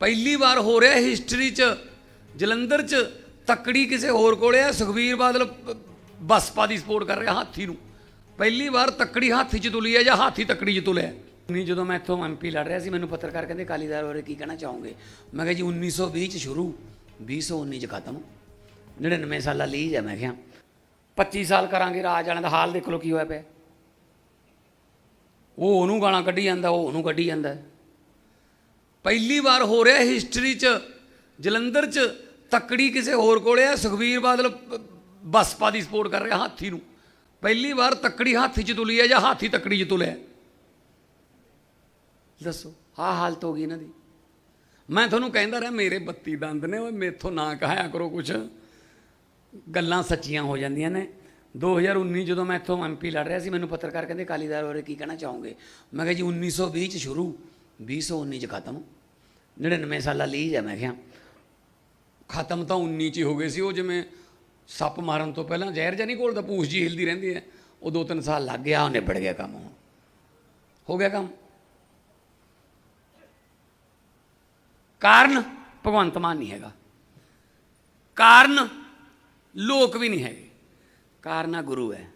ਪਹਿਲੀ ਵਾਰ ਹੋ ਰਿਹਾ ਹਿਸਟਰੀ 'ਚ, ਜਲੰਧਰ 'ਚ ਤੱਕੜੀ ਕਿਸੇ ਹੋਰ ਕੋਲੇ ਆ, ਸੁਖਵੀਰ ਬਾਦਲ ਬਸਪਾ ਦੀ ਸਪੋਰਟ ਕਰ ਰਿਹਾ ਹਾਥੀ ਨੂੰ। ਪਹਿਲੀ ਵਾਰ ਤੱਕੜੀ ਹਾਥੀ 'ਚ ਤੁਲੀ ਹੈ ਜਾਂ ਹਾਥੀ ਤੱਕੜੀ 'ਚ ਤੁਲਿਆ? ਨਹੀਂ, ਜਦੋਂ ਮੈਂ ਇੱਥੋਂ ਐਮਪੀ ਲੜ ਰਿਹਾ ਸੀ, ਮੈਨੂੰ ਪੱਤਰਕਾਰ ਕਹਿੰਦੇ ਅਕਾਲੀਦਾਰ ਬਾਰੇ ਕੀ ਕਹਿਣਾ ਚਾਹੋਗੇ? ਮੈਂ ਕਿਹਾ, ਜੀ 1920 ਚ ਸ਼ੁਰੂ 2019 ਚ ਖਤਮ। 99 ਸਾਲਾਂ ਲਈ ਹੈ ਮੈਂ ਕਿਹਾ। 25 ਸਾਲ ਕਰਾਂਗੇ, ਰਾਜ ਵਾਲਿਆਂ ਦਾ ਹਾਲ ਦੇਖ ਲਓ ਕੀ ਹੋਇਆ ਪਿਆ। ਉਹ ਉਹਨੂੰ ਗਾਲਾਂ ਕੱਢੀ ਜਾਂਦਾ, ਉਹ ਉਹਨੂੰ ਕੱਢੀ ਜਾਂਦਾ। ਪਹਿਲੀ ਵਾਰ ਹੋ ਰਿਹਾ ਹਿਸਟਰੀ 'ਚ, ਜਲੰਧਰ 'ਚ ਤੱਕੜੀ ਕਿਸੇ ਹੋਰ ਕੋਲੇ ਆ, ਸੁਖਵੀਰ ਬਾਦਲ ਬਸਪਾ ਦੀ ਸਪੋਰਟ ਕਰ ਰਿਹਾ ਹਾਥੀ ਨੂੰ। ਪਹਿਲੀ ਵਾਰ ਤੱਕੜੀ ਹਾਥੀ 'ਚ ਤੁਲੀ ਹੈ ਜਾਂ ਹਾਥੀ ਤੱਕੜੀ 'ਚ ਤੁਲਿਆ? ਦੱਸੋ, ਆਹ ਹਾਲਤ ਹੋ ਗਈ ਇਹਨਾਂ ਦੀ। ਮੈਂ ਤੁਹਾਨੂੰ ਕਹਿੰਦਾ ਰਿਹਾ, ਮੇਰੇ 32 ਦੰਦ ਨੇ, ਓਏ ਮੇਥੋਂ ਨਾ ਕਹਾਇਆ ਕਰੋ ਕੁਛ। ਗੱਲਾਂ ਸੱਚੀਆਂ ਹੋ ਜਾਂਦੀਆਂ ਨੇ। 2019 ਜਦੋਂ ਮੈਂ ਇੱਥੋਂ ਐਮਪੀ ਲੜ ਰਿਹਾ ਸੀ, ਮੈਨੂੰ ਪੱਤਰਕਾਰ ਕਹਿੰਦੇ ਅਕਾਲੀਦਾਰ ਬਾਰੇ ਕੀ ਕਹਿਣਾ ਚਾਹੋਗੇ? ਮੈਂ ਕਿਹਾ, ਜੀ 1920 ਚ ਸ਼ੁਰੂ। 2019 ਚ ਖਤਮ। 99 ਸਾਲਾ ਲੀਜ ਹੈ, ਮੈਂ ਕਿਹਾ। ਖਤਮ ਤਾਂ 19 ਚ ਹੀ ਹੋ ਗਏ ਸੀ, ਉਹ ਜਿਵੇਂ ਸੱਪ ਮਾਰਨ ਤੋਂ ਪਹਿਲਾਂ ਜ਼ਹਿਰ ਜਾਂ ਨਹੀਂ ਘੋਲਦਾ ਪੂਛ ਜੀ ਹਿਲਦੀ ਰਹਿੰਦੀ ਹੈ। ਉਹ ਦੋ ਤਿੰਨ ਸਾਲ ਲੱਗ ਗਿਆ, ਉਹ ਨਿਬੜ ਗਿਆ ਕੰਮ ਹੁਣ। ਹੋ ਗਿਆ ਕੰਮ। ਕਾਰਨ ਭਗਵੰਤ ਮਾਨ ਨਹੀਂ ਹੈਗਾ। ਕਾਰਨ ਲੋਕ ਵੀ ਨਹੀਂ ਹੈਗੇ। ਕਾਰਨਾ ਗੁਰੂ ਹੈ।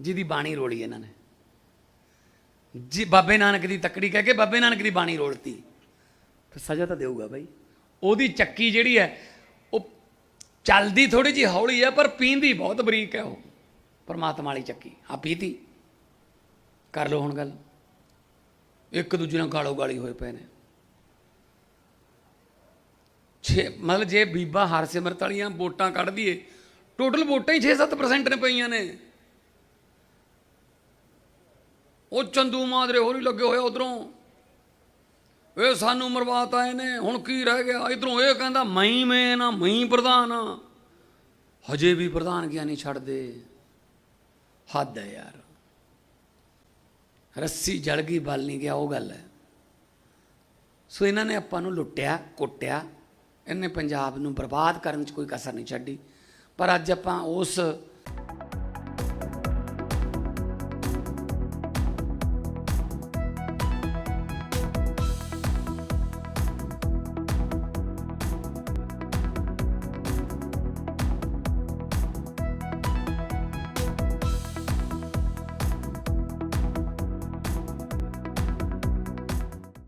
ਜਿਹਦੀ ਬਾਣੀ ਰੋਲੀ ਇਹਨਾਂ ਨੇ। ਜੀ ਬਾਬੇ ਨਾਨਕ ਦੀ ਤੱਕੜੀ ਕਹਿ ਕੇ ਬਾਬੇ ਨਾਨਕ ਦੀ ਬਾਣੀ ਰੋਲਤੀ ਫਿਰ ਸਜ਼ਾ ਤਾਂ ਦੇਊਗਾ ਬਾਈ। ਉਹਦੀ ਚੱਕੀ ਜਿਹੜੀ ਹੈ ਉਹ ਚੱਲਦੀ ਥੋੜੀ ਜਿਹੀ ਹੌਲੀ ਹੈ ਪਰ ਪੀਂਦੀ ਬਹੁਤ ਬਰੀਕ ਹੈ ਉਹ। ਪਰਮਾਤਮਾ ਵਾਲੀ ਚੱਕੀ ਆ ਪੀਤੀ। ਕਰ ਲਓ ਹੁਣ ਗੱਲ। ਇੱਕ ਦੂਜੇ ਨਾਲ ਗਾਲੋ ਗਾਲੀ ਹੋਏ ਪਏ ਨੇ। ਛੇ ਮਤਲਬ ਜੇ ਬੀਬਾ ਹਰਸਿਮਰਤ ਵਾਲੀਆਂ ਵੋਟਾਂ ਕੱਢ ਦਈਏ ਟੋਟਲ ਵੋਟਾਂ ਹੀ 6-7% ਨੇ ਪਈਆਂ ਨੇ। ਉਹ ਚੰਦੂ ਮਾਦਰੇ ਹੋਰ ਹੀ ਲੱਗੇ ਹੋਏ ਉਧਰੋਂ। ਇਹ ਸਾਨੂੰ ਮਰਵਾਤ ਆਏ ਨੇ ਹੁਣ ਕੀ ਰਹਿ ਗਿਆ? ਇਧਰੋਂ ਇਹ ਕਹਿੰਦਾ ਮੈਂ ਮੈਂ ਨਾ ਮੈਂ ਪ੍ਰਧਾਨ ਆ। ਹਜੇ ਵੀ ਪ੍ਰਧਾਨ ਪ੍ਰਧਾਨਗੀਆਂ ਨਹੀਂ ਛੱਡਦੇ। ਹੱਦ ਹੈ ਯਾਰ। ਰੱਸੀ ਜਲ ਗਈ, ਬਲ ਨਹੀਂ ਗਿਆ, ਉਹ ਗੱਲ ਹੈ। ਸੋ ਇਹਨਾਂ ਨੇ ਆਪਾਂ ਨੂੰ ਲੁੱਟਿਆ, ਕੁੱਟਿਆ। ਇਹਨੇ ਪੰਜਾਬ ਨੂੰ ਬਰਬਾਦ ਕਰਨ 'ਚ ਕੋਈ ਕਸਰ ਨਹੀਂ ਛੱਡੀ। ਪਰ ਅੱਜ ਆਪਾਂ ਉਸ